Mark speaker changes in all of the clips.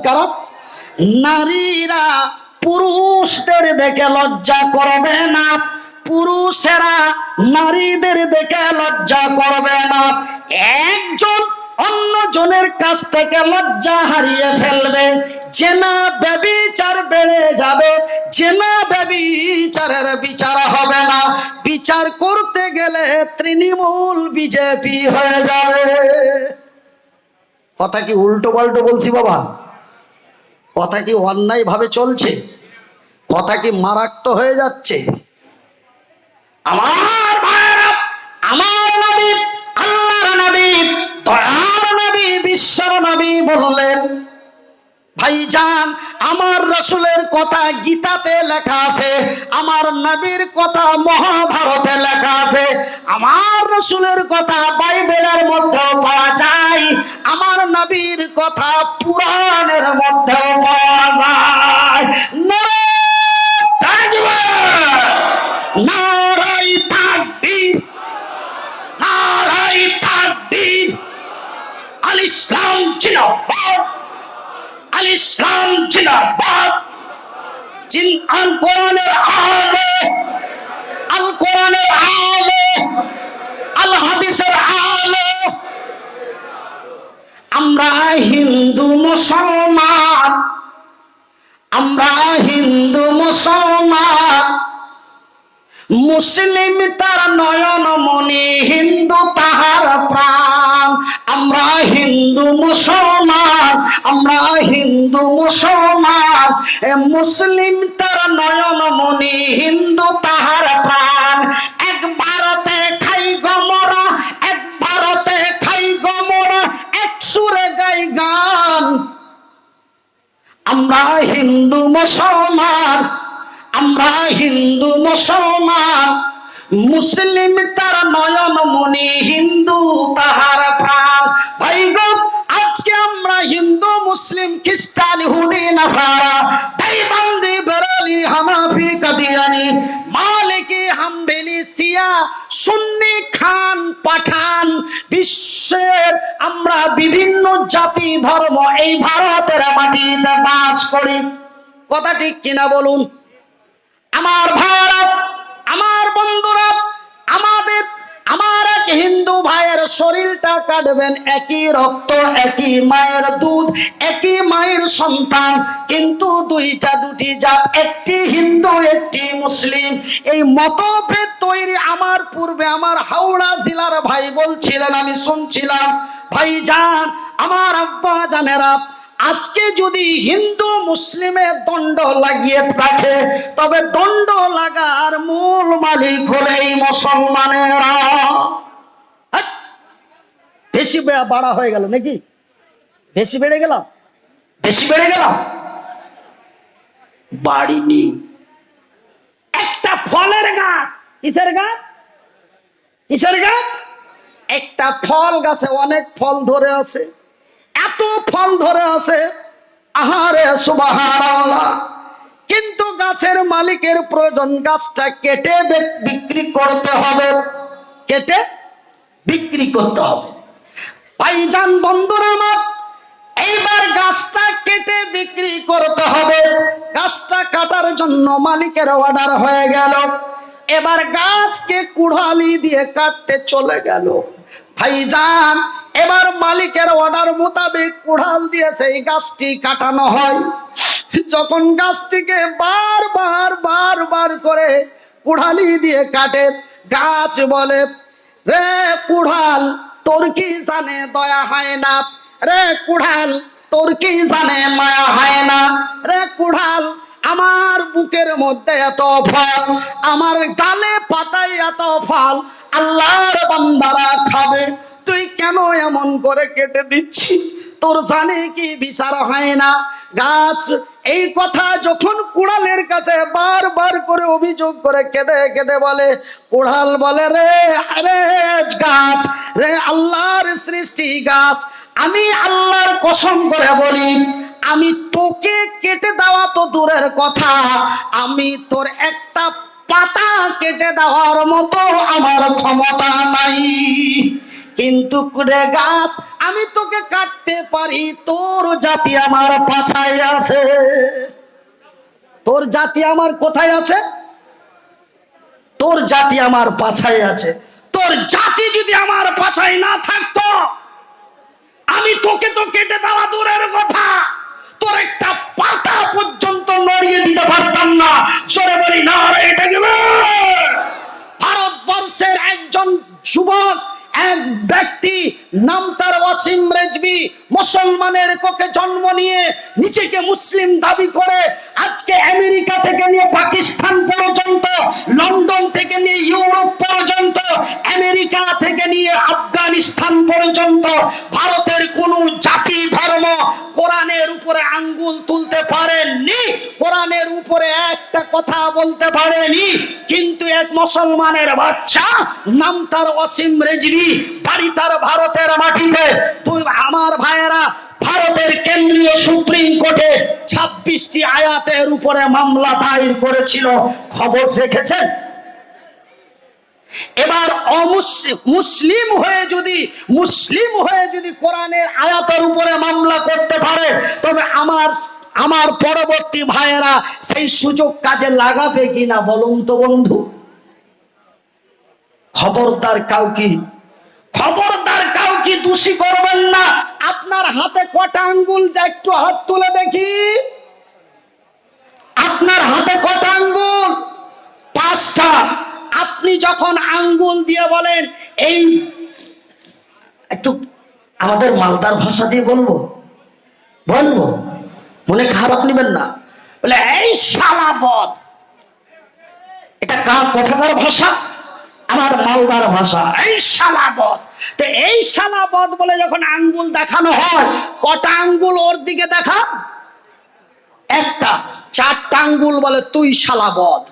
Speaker 1: কারা নারীরা পুরুষদের দেখে লজ্জা করবে না। পুরুষেরা নারীদের দেখে লজ্জা করবে না। একজন অন্য জনের কাছ থেকে লজ্জা হারিয়ে ফেলবে। জেনা ব্যবিচার বেড়ে যাবে জেনা ব্যবিচারের বিচার হবে না। বিচার করতে গেলে তৃণমূল বিজেপি হয়ে যাবে। কথা কি উল্টো পাল্টো বলছি বাবা? কথা কি অন্যায় ভাবে চলছে? কথা কি মারাক্ত হয়ে যাচ্ছে? আমার আমার নবী ভাইজান আমার রসুলের কথা গীতাতে লেখা আছে, আমার নবীর কথা মহাভারতে লেখা আছে, আমার রসুলের কথা বাইবেলের মধ্যেও পাওয়া যায়, আমার নবীর কথা পুরাণের মধ্যেও পাওয়া যায়। নারায় আল ইসলাম জিন্দাবাদ। জিন আল কোরআনের আলো। আল কোরআনের আলো। আল হাদিসের আলো। আমরা হিন্দু মুসলমান। আমরা হিন্দু মুসলমান। মুসলিম তার নয়ন মনি, হিন্দু তাহার প্রাণ। আমরা হিন্দু মুসলমান। আমরা হিন্দু মুসলমান মুসলিম তার নয়ন মনি হিন্দু তাহার প্রাণ। এক ভারতে খাই গমরা, এক ভারতে খাই গমরা, এক সুরে গাই গান। আমরা হিন্দু মুসলমান, আমরা হিন্দু মুসলমান, মুসলিম তার নয়ন মনি হিন্দু তাহার প্রাণ। হিন্দু, মুসলিম, খ্রিস্টান, ইহুদি, নাসারা দেওবন্দি বেরালি, হানাফি, কাদিয়ানি, মালিকি, হামবেলি সিয়া সুন্নি, খান, পাঠান, বিশ্বের আমরা বিভিন্ন জাতি, ধর্ম এই ভারতের মাটিতে বাস করি। কথা ঠিক কিনা বলুন? আমার ভাইরা আমার বন্ধুরা, আমাদের আমার এক হিন্দু ভাইয়ের শরীরটা কাটবেন একই রক্ত, একই মায়ের দুধ, একই মায়ের সন্তান। কিন্তু দুইটা, দুটি জাত, একটি হিন্দু, একটি মুসলিম। এই মতভেদ তৈরি আমার পূর্বে আমার হাওড়া জেলার ভাই বলছিলেন, আমি শুনছিলাম ভাই যান আমার আব্বা জানেরা আজকে যদি হিন্দু মুসলিমের দণ্ড লাগিয়ে রাখে তবে দণ্ড লাগার মূল মালিক হলে এই মুসলমানেরা বেশি বাড়া হয়ে গেল নাকি? বেশি বেড়ে গেলাম বেশি বেড়ে গেলাম বাড়িনি। একটা ফলের গাছ। কিসের গাছ? কিসের গাছ? একটা ফল গাছে অনেক ফল ধরে আছে। এত ফল ধরে আছে। আহারে সুবহানাল্লাহ। কিন্তু গাছের মালিকের প্রয়োজন গাছটা কেটে বিক্রি করতে হবে। কেটে বিক্রি করতে হবে। ভাইজান বন্ধুরা আমার, এইবার গাছটা কেটে বিক্রি করতে হবে। গাছটা কাটার জন্য মালিকের অর্ডার হয়ে গেল। এবার গাছকে কুড়ালি দিয়ে কাটতে চলে গেল। ভাইজান এবার মালিকের অর্ডার মোতাবেক কুড়াল দিয়ে সেই গাছটি কাটানো হয়। যখন গাছটিকে বারবার বারবার করে কুড়ালি দিয়ে কাটে, গাছ বলে, রে কুড়াল, তোর কি জানে দয়া হয় না? রে কুড়াল, তোর কি জানে মায়া হয় না? রে কুড়াল, আমার বুকের মধ্যে এত ফল, আমার ডালে পাতায় এত ফল, আল্লাহর বান্দারা খাবে। তুই কেন এমন করে কেটে দিচ্ছিস? তোর জানে কি বিচার হয় না? গাছ, এই কথা যখন কুড়ালের কাছে বারবার করে অভিযোগ করে কেঁদে কেঁদে বলে, কুড়াল বলে, রে আরে গাছ, রে আল্লাহর সৃষ্টি গাছ, আমি আল্লাহর কসম করে বলি, আমি তোকে কেটে দেওয়া তো দূরের কথা, আমি তোর একটা পাতা কেটে দেওয়ার মতো আমার ক্ষমতা নাই। কিন্তু রে গাছ, আমি তোকে কাটতে পারি, তোর জাতি আমার পাছায় আছে। তোর জাতি আমার কোথায় আছে? তোর জাতি আমার পাছায় আছে। তোর জাতি যদি আমার পাছায় না থাকতো, আমি তোকে তো কেটে দেওয়া দূরের কথা। তোর একটা পাতা পর্যন্ত নড়িয়ে দিতে পারতাম না। সরে বলি, না এটা কি কি নাম তার ওয়াসিম রেজবি। মুসলমানের কোকে জন্ম নিয়ে নিজেকে মুসলিম দাবি করে। আজকে আমেরিকা থেকে নিয়ে পাকিস্তান পর্যন্ত, লন্ডন থেকে নিয়ে ইউরোপ পর্যন্ত, আমেরিকা থেকে নিয়ে আফগানিস্তান পর্যন্ত ভারতের কোন জাতি, ধর্ম কোরআনের উপরে আঙ্গুল তুলতে পারেননি। কোরআনের উপরে একটা কথা বলতে পারেনি। কিন্তু এক মুসলমানের বাচ্চা, নাম তার অসীম রেজবি। বাড়ি তার ভারতের মাটিতে, তুই আমার ভাইয়েরা ভারতের কেন্দ্রীয় সুপ্রিম কোর্টে ছাব্বিশটি আয়াতের উপরে মামলা দায়ের করেছিল। খবর রেখেছেন এবার মুসলিম হয়ে যদি, মুসলিম হয়ে যদি কোরআনের আয়াতের উপরে মামলা করতে পারে, তবে আমার আমার পরবর্তী ভাইয়েরা সেই সুযোগ কাজে লাগাবে কিনা বলুন তো বন্ধু? খবরদার কাউকে খবরদার কাউকে দোষী করবেন না। আপনার হাতে কটা আঙ্গুল একটু হাত তুলে দেখি। আপনার হাতে কটা আঙ্গুল? পাঁচটা। আপনি যখন আঙ্গুল দিয়ে বলেন এই একটু আমাদের মালদার ভাষা দিয়ে বলব? বলব। মনে খারাপ নেবেন না। বলে এই শালা বদ! এটা কার কোথাকার ভাষা? আমার মালদার ভাষা, এই শালাবদ তো এই শালাবদ বলে যখন আঙ্গুল দেখানো হয়, কটা আঙ্গুল ওর দিকে দেখা? একটা, চারটা আঙ্গুল বলে, তুই শালাবদ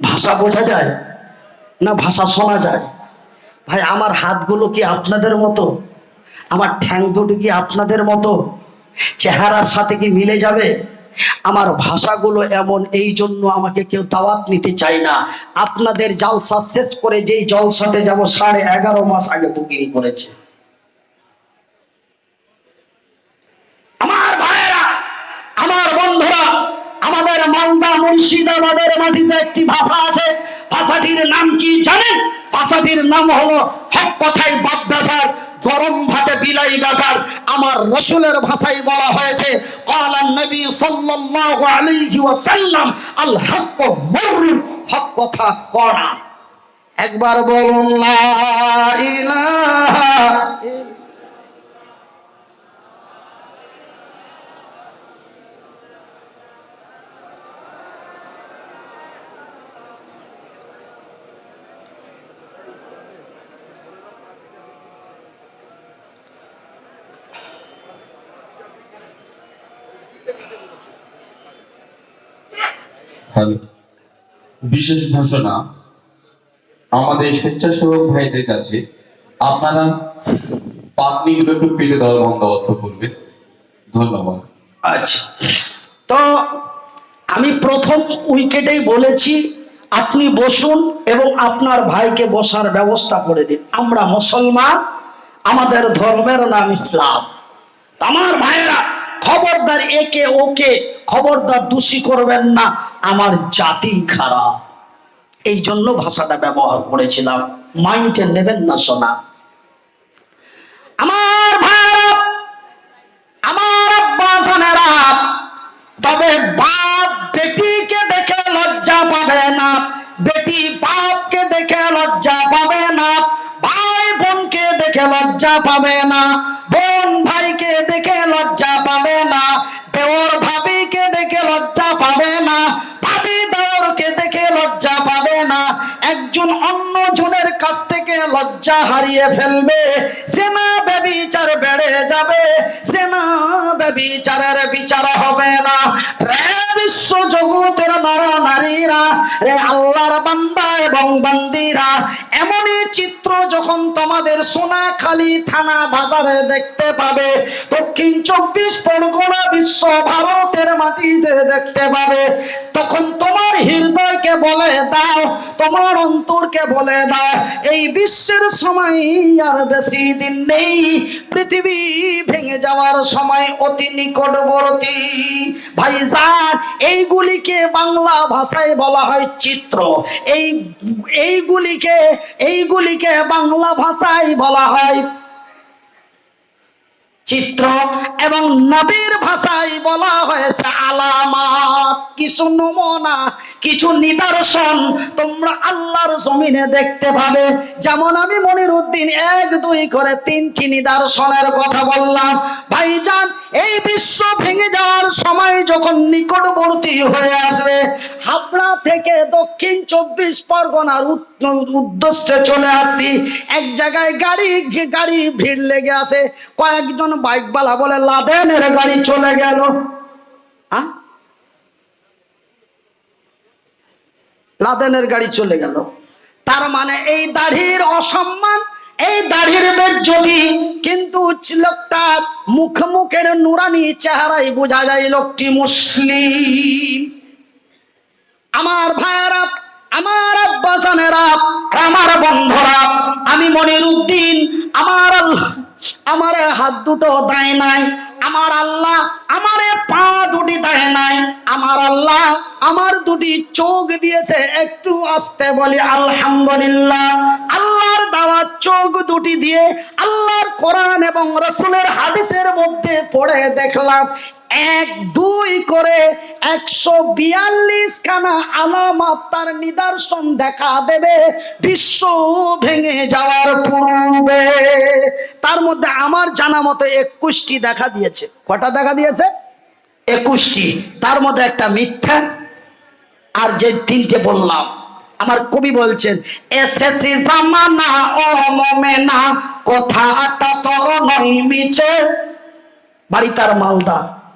Speaker 1: ভাষা বোঝা যায় না ভাষা শোনা যায়? ভাই, আমার হাতগুলো কি আপনাদের মতো? আমার ঠ্যাং দুটো কি আপনাদের মতো? চেহারার সাথে কি মিলে যাবে? আমার ভাষাগুলো এমন, এই জন্য আমাকে কেউ দাওয়াত নিতে চায় না। আপনাদের জালসা শেষ করে যেই জলসাতে যাব, সাড়ে এগারো মাস আগে বুকিং করেছে। আমার ভাইয়েরা, আমার বন্ধুরা, আমাদের মালদা মুর্শিদাবাদের মাটিতে একটি ভাষা আছে। ভাষাটির নাম কি জানেন? ভাষাটির নাম হলো হক কথাই বাপ বেসার গরম ভাতে বিলাই বাজার। আমার রসুলের ভাষায় বলা হয়েছে নবী কথা একবার বলুন, লা ইলাহা
Speaker 2: বিশেষ ঘোষণা আমাদের স্বেচ্ছাসেবক ভাইদের কাছে, আপনারা পাতনিগুলো একটু পেতে দেওয়ার বন্দোবস্ত করবে ধন্যবাদ।
Speaker 1: আচ্ছা। তো আমি প্রথম উইকেটেই বলেছি, আপনি বসুন এবং আপনার ভাইকে বসার ব্যবস্থা করে দিন। আমরা মুসলমান, আমাদের ধর্মের নাম ইসলাম। আমার ভাইয়েরা খবরদার একে ওকে খবরদার দোষী করবেন না, আমার জাতি খারাপ। এই জন্য ভাষাটা ব্যবহার করেছিলাম। মাইন্ডে নেবেন না শোনা আমার ভাইয়েরা আমার আব্বা জানেরা, তবে বাপ বেটিকে দেখে লজ্জা পাবে না। বেটি বাপকে দেখে লজ্জা পাবে না। ভাই বোনকে দেখে লজ্জা পাবে না। না একজন অন্য জনের কাছ থেকে লজ্জা হারিয়ে ফেলবে। সেনা ব্যবিচার বেড়ে যাবে। সেনা ব্যবিচারের বিচার হবে না। রে বিশ্ব জগতের নরনারী নারীরা রে আল্লাহর বান্দা এবং বান্দিরা, এমনই চিত্র যখন তোমাদের সোনাখালী থানা বাজারে দেখতে পাবে, দক্ষিণ চব্বিশ পরগনা বিশ্ব ভারতের মাটিতে দেখতে পাবে। তখন তোমার হৃদয়কে বলে দাও, তোমার অন্তরকে বলে দাও, এই বিশ্বের সময় আর বেশি দিন নেই। পৃথিবী ভেঙে যাওয়ার সময় অতি নিকটবর্তী। ভাই ভাইজান, এইগুলিকে বাংলা ভাষায় বলা হয় চিত্র। এই, এইগুলিকে এইগুলিকে বাংলা ভাষায় বলা হয় চিত্র এবং নবীর ভাষায় বলা হয়েছে আলামাত। কিছু নমুনা, কিছু নিদর্শন তোমরা আল্লাহর জমিনে দেখতে পাবে। যেমন আমি মনির উদ্দিন এক, দুই করে তিনটি নিদর্শনের কথা বললাম। ভাইজান, এই বিশ্ব ভেঙে যাওয়ার সময় যখন নিকটবর্তী হয়ে আসবে, হাবড়া থেকে দক্ষিণ চব্বিশ পরগনার উদ্দেশ্যে চলে আসছি। এক জায়গায় গাড়ি গাড়ি ভিড় লেগে আছে। কয়েকজন বাইকওয়ালা বলে লাদেনের গাড়ি চলে গেল। লাদেনের গাড়ি চলে গেল। তার মানে এই দাড়ির অসম্মান, এই দাড়ির বেজ্জতি, কিন্তু লোকটা মুখ মুখের নুরানি চেহারাই বোঝা যায় লোকটি মুসলিম। আমার ভাইয়েরা আমার আব্বাসানেরা আমার বন্ধুরা আমি মনির উদ্দিন আমার আমার হাত দুটো দেয় নাই, আমার আল্লাহ আমার পা দুটি দেয় নাই, আমার আল্লাহ আমার দুটি চোখ দিয়েছে, একটু আসতে বলি, আলহামদুলিল্লাহ। আল্লাহর দেওয়া চোখ দুটি দিয়ে আল্লাহর কোরআন এবং রসুলের হাদিসের মধ্যে পড়ে দেখলাম এক, দুই করে একশো বিয়াল্লিশ খানা আলামাত তার নিদর্শন দেখা দেবে। বিশ্ব ভেঙে যাওয়ার পূর্বে। তার মধ্যে আমার জানা মতো একুশটি দেখা দিয়েছে। কটা দেখা দিয়েছে? একুশটি। তার মধ্যে একটা মিথ্যা। আর যে তিনটে বললাম, আমার কবি বলছেন এসেসি জামানা ও মমেনা, কথাটা তোর নই মিছে। বাড়ি তার মালদা।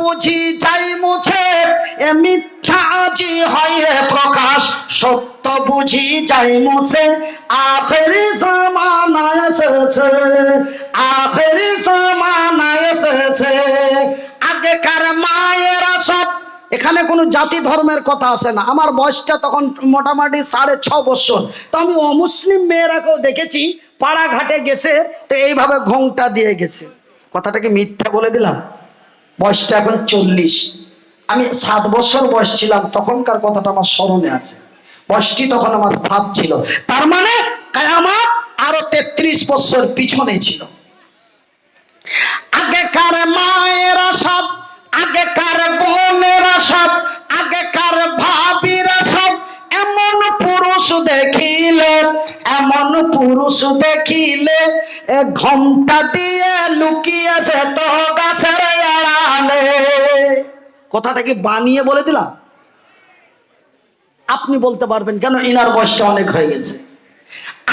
Speaker 1: বুঝি যাই মুছে, এ মিথ্যা আজি হয় প্রকাশ। সত্য বুঝি যাই মুছে, আখেরি জামানা এসেছে, আখেরি জামানা এসেছে। আগেকার মায়েরা সব, এখানে কোনো জাতি ধর্মের কথা আসে না। আমার বয়সটা তখন মোটামুটি সাড়ে ছ বছর। তো আমি অমুসলিম মেয়েরাকেও দেখেছি, পাড়াঘাটে গেছে, তো এইভাবে ঘোংটা দিয়ে গেছে। কথাটাকে মিথ্যা বলে দিলাম। বয়সটা এখন চল্লিশ। আমি সাত বছর বয়স ছিলাম, তখনকার কথাটা আমার স্মরণে আছে। বয়সটি তখন আমার সাত ছিল। তার মানে কায়ামাত আরও তেত্রিশ বছর পিছনে ছিল। আগেকার মায়েরা সব, আগেকার বোনেরা সব, আগেকার ভাবি পুরুষ দেখিলে, এমন পুরুষ দেখিলে ঘণ্টা দিয়ে লুকিয়েছে তো গাছের আড়ালে। কথাটা কি বানিয়ে বলে দিলাম? আপনি বলতে পারবেন কেন ইনার বয়সটা অনেক হয়ে গেছে।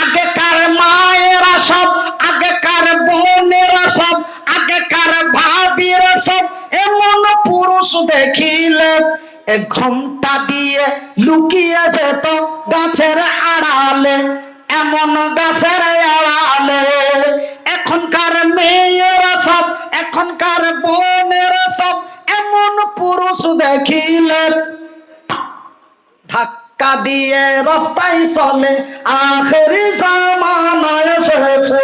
Speaker 1: আগেকার মায়েরা সব, আগেকার বোনেরা সব, আগেকার ভাবিরা সব, এমন পুরুষ দেখিলে এ ঘণ্টা দিয়ে লুকিয়ে যেত গাছের আড়ালে, এমন গাছের আড়ালে। এখনকার মেয়েরা সব, এখনকার বোনেরা সব এমন পুরুষ দেখিলে। ধাক্কা দিয়ে রাস্তায় চলে, আখেরি জামানা এসেছে।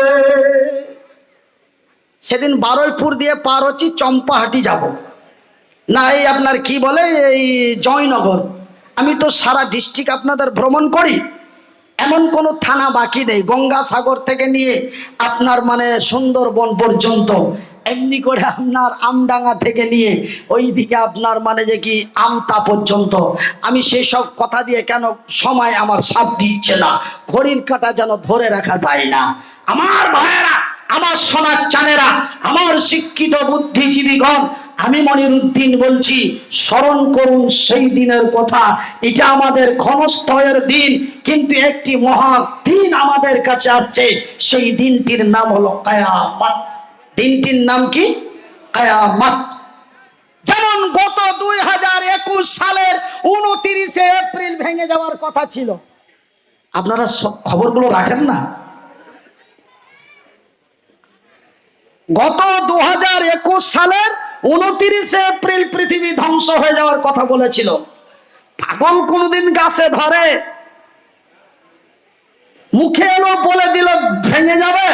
Speaker 1: সেদিন বারুইপুর দিয়ে পার হচ্ছি চম্পাহাটি যাব। না, এই আপনার কি বলে, এই জয়নগর। আমি তো সারা ডিস্ট্রিক্ট আপনাদের ভ্রমণ করি। এমন কোনো থানা বাকি নেই, গঙ্গাসাগর থেকে নিয়ে আপনার মানে সুন্দরবন পর্যন্ত। এমনি করে আপনার আমডাঙ্গা থেকে নিয়ে ওই দিকে আপনার মানে যে কি আমতা পর্যন্ত। আমি সেই সব কথা দিয়ে কেন সময় আমার সাথ দিচ্ছে না? ঘড়ির কাটা যেন ধরে রাখা যায় না। আমার ভাইয়েরা, আমার সোনার চানেরা আমার শিক্ষিত বুদ্ধিজীবীগণ আমি মনির উদ্দিন বলছি, স্মরণ করুন সেই দিনের কথা। এটা আমাদের ক্ষণস্থয়ের দিন, কিন্তু একটি মহা দিন আমাদের কাছে আসছে। সেই দিনটির নাম হলো কায়ামাত। দিনটির নাম কি? কায়ামাত। যেমন গত দুই হাজার একুশ সালের উনতিরিশে এপ্রিল ভেঙে যাওয়ার কথা ছিল। আপনারা সব খবরগুলো রাখেন না? গত দু হাজার একুশ সালের উনতিরিশে এপ্রিল পৃথিবী ধ্বংস হয়ে যাওয়ার কথা বলেছিল। পাগল কোনদিন গাছে ধরে। মুখে এলো বলে দিল, ভেঙে যাবে।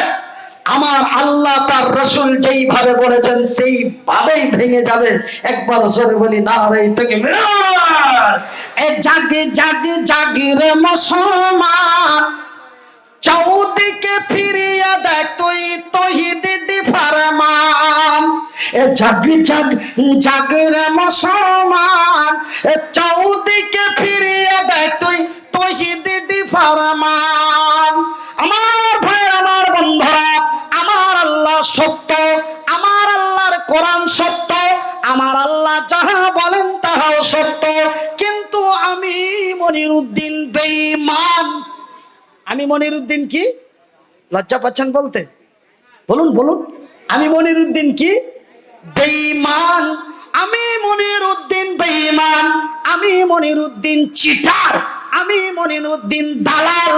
Speaker 1: আমার আল্লাহ তার রসুল যেইভাবে বলেছেন, সেইভাবেই ভেঙে যাবে। একবার জোরে বলি না রে থেকে এ জাগে জাগে জাগে রে মুসলমান। চৌদিকে ফিরিয়া দেখ তুই তহিদি ফারমান এ জাগ জাগ রে মুসলমান, এ চৌদিকে ফিরিয়া দেখ তুই তহিদি ফারমান আমার ভাই আমার বন্ধুরা, আমার আল্লাহ সত্য, আমার আল্লাহর কোরআন সত্য, আমার আল্লাহ যাহা বলেন তাহাও সত্য। কিন্তু আমি মনির উদ্দিন বেঈমান। আমি মনির উদ্দিন কি? লজ্জা পাচ্ছেন বলতে? বলুন বলুন। আমি মনির উদ্দিন কি? বেঈমান, আমি মনির উদ্দিন বেঈমান, আমি মনির উদ্দিন চিটার, আমি মনির উদ্দিন দালাল,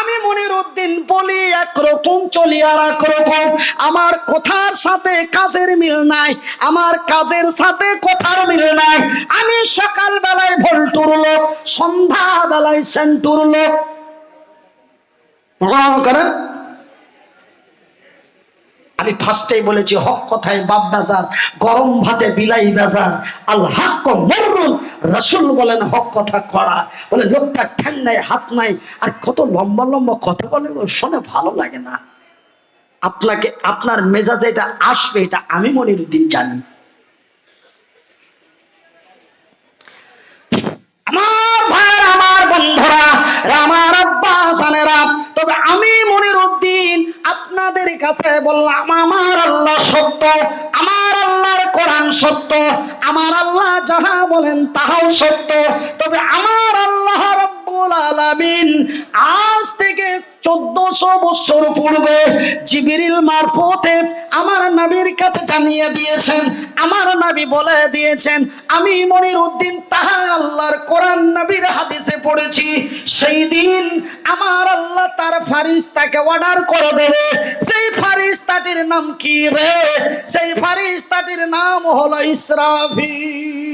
Speaker 1: আমি মনির উদ্দিন বলি একরকম, চলি আর একরকম। আমার কথার সাথে কাজের মিল নাই, আমার কাজের সাথে কথার মিল নাই। আমি সকাল বেলায় ভোল্টুর লোক সন্ধ্যা বেলায় সেন্টুর লোক। করেন? আমি ফার্স্টেই বলেছি, হক কথায় বাপ বাজার, গরম ভাতে বিলাই বাজার। আল হাক মরুন রসুল বলেন, হক কথা করা বলে, লোকটা ঠ্যাং নাই, হাত নাই, আর কত লম্বা লম্বা কথা বলে শোনে ভালো লাগে না। আপনাকে, আপনার মেজাজে এটা আসবে, এটা আমি মনির উদ্দিন জানি। আমার ভাইয়ের, আমার বন্ধুরা, আমার তবে আমি উদ্দিন কাছে বললাম, আমার আল্লাহ সত্য, আমার আল্লাহর সত্য, আমার আল্লাহ যাহা বলেন সত্য, তবে আমার আজ থেকে চোদ্দশো বছর পূর্বে জিবিরিল মারফতে আমার নবীর কাছে জানিয়ে দিয়েছেন, আমার নবী বলে দিয়েছেন, আমি মনির উদ্দিন তাহা আল্লাহর কোরআন নবীর হাদিসে পড়েছি, সেই দিন আমার আল্লাহ তার ফারিস্তাকে অর্ডার করে দেবে, সেই ফারিস্তাটির নাম কি রে? সেই ফারিস্তাটির নাম হলো ইসরাফিল।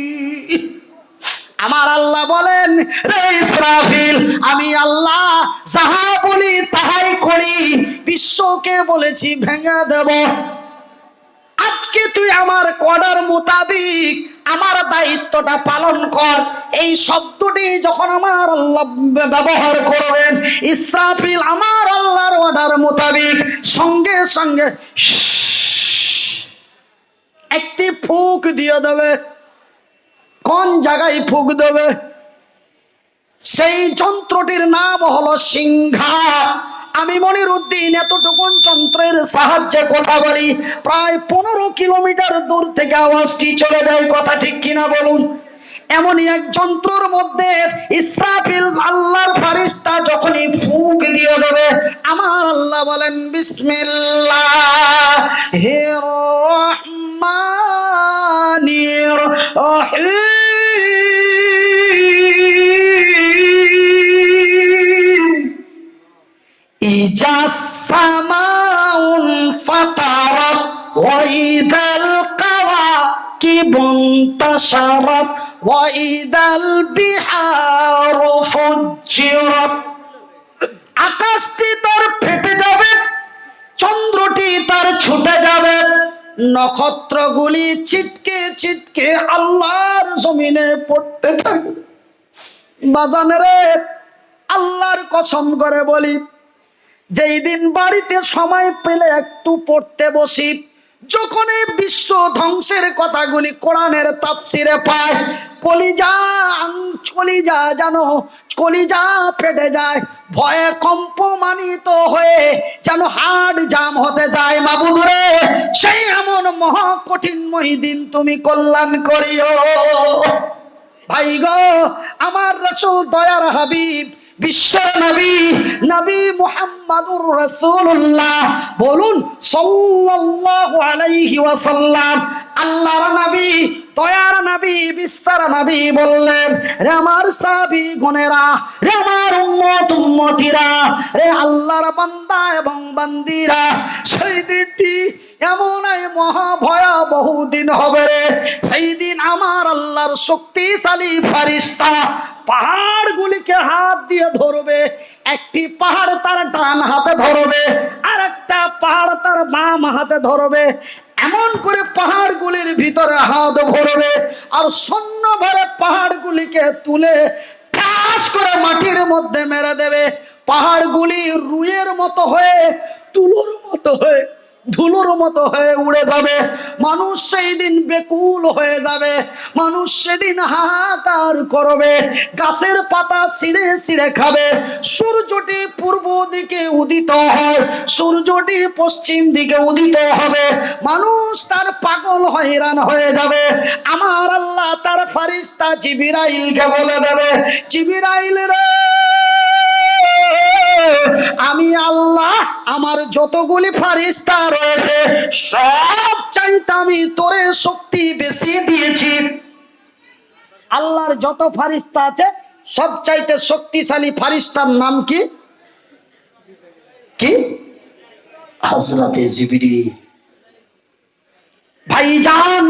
Speaker 1: আমার আল্লাহ বলেন, রে ইসরাফিল, আমি আল্লাহ যাহা বলি তাহাই করি। বিশ্বকে বলেছি ভেঙে দেব। আজকে তুই আমার কডার মোতাবিক আমার দায়িত্বটা পালন কর। এই শব্দটি যখন আমার আল্লাহ ব্যবহার করবেন, ইসরাফিল আমার আল্লাহর অর্ডার মোতাবিক সঙ্গে সঙ্গে একটি ফুক দিয়ে দেবে। কোন জায়গায় ফুক দেবে? সেই যন্ত্রটির নাম হলো সিংহা। আমি মনির উদ্দিন এতটুকুন যন্ত্রের সাহায্যে কথা বলি। প্রায় পনেরো কিলোমিটার দূর থেকে আওয়াজটি চলে যায়, কথা ঠিক কিনা বলুন? এমনই এক যন্ত্রর মধ্যে ইসরাফিল আল্লাহর ফারিস্তা যখনই ফুক দিয়ে দেবে, আমার আল্লাহ বলেন, বিসমিল্লাহ, হে রহমানির রহিম إذا السماء انفطرت وإذا الكواكب انتشرت وإذا البحار فجرت আকাশটি তার ফেটে যাবে চন্দ্রটি তার ছুটে যাবে নক্ষত্রগুলি ছিটকে ছিটকে আল্লাহর জমিনে পড়তে থাকে। বাজানেরে আল্লাহর কসম করে বলি, যেই দিন বাড়িতে সময় পেলে একটু পড়তে বসি। যখন বিশ্ব ধ্বংসের কথাগুলি কোরআনের তাফসিরে পায়, কলিজা কলিজা জানো কলিজা ফেটে যায়, ভয়ে কম্পমানিত হয়ে যেন হার্ট জাম হতে যায়। মাবুদ রে সেই এমন মহা কঠিনময় দিন তুমি কল্যাণ করিও। ভাই গো, আমার রসুল দয়ার হাবিব বিশ্ব নবী নবী মুহাম্মাদুর রাসূলুল্লাহ। বলুন, সাল্লাল্লাহু আলাইহি ওয়াসাল্লাম আল্লাহর নবী, দয়ার নবী বিশ্বর নবী বললেন, রে আমার সাহাবী গণেরা, রে আমার উম্মত উম্মতিরা, রে আল্লাহর বান্দা এবং বান্দিরা, সেই দিনটি এমন এই মহা ভয়াবহ দিন হবে। রে সেই দিন আমার আল্লাহর শক্তিশালী ফারিস্তা পাহাড়গুলিকে হাত দিয়ে ধরবে, একটি পাহাড় তার ডান হাতে ধরবে আর একটা পাহাড় তার বাম হাতে ধরবে, এমন করে পাহাড়গুলির ভিতরে হাত ভরবে আর শূন্য ভরে পাহাড়গুলিকে তুলে ঠাস করে মাটির মধ্যে মেরে দেবে। পাহাড়গুলি রুইয়ের মতো হয়ে, তুলোর মতো হয়ে ধুলোর মতো হয়ে উড়ে যাবে। মানুষ সেই দিন বেকুল হয়ে যাবে। মানুষ সেদিন হাহাকার করবে। গাছের পাতা ছিঁড়ে ছিঁড়ে খাবে। সূর্যটি পূর্ব দিকে উদিত হয়। সূর্যটি পশ্চিম দিকে উদিত হবে। মানুষ তার পাগল হয়রান হয়ে যাবে। আমার আল্লাহ তার ফারিস্তা জিবিরাইলকে বলে দেবে, জিবিরাইল রে আমি আল্লাহ, আমার যতগুলি ফারিস্তা রয়েছে, সব চাইতে আমি তোরে শক্তি বেশি দিয়েছি। আল্লাহর যত ফারিস্তা আছে, সব চাইতে শক্তিশালী ফারিস্তার নাম কি? কি? হজরতে জিবিরি ভাইজান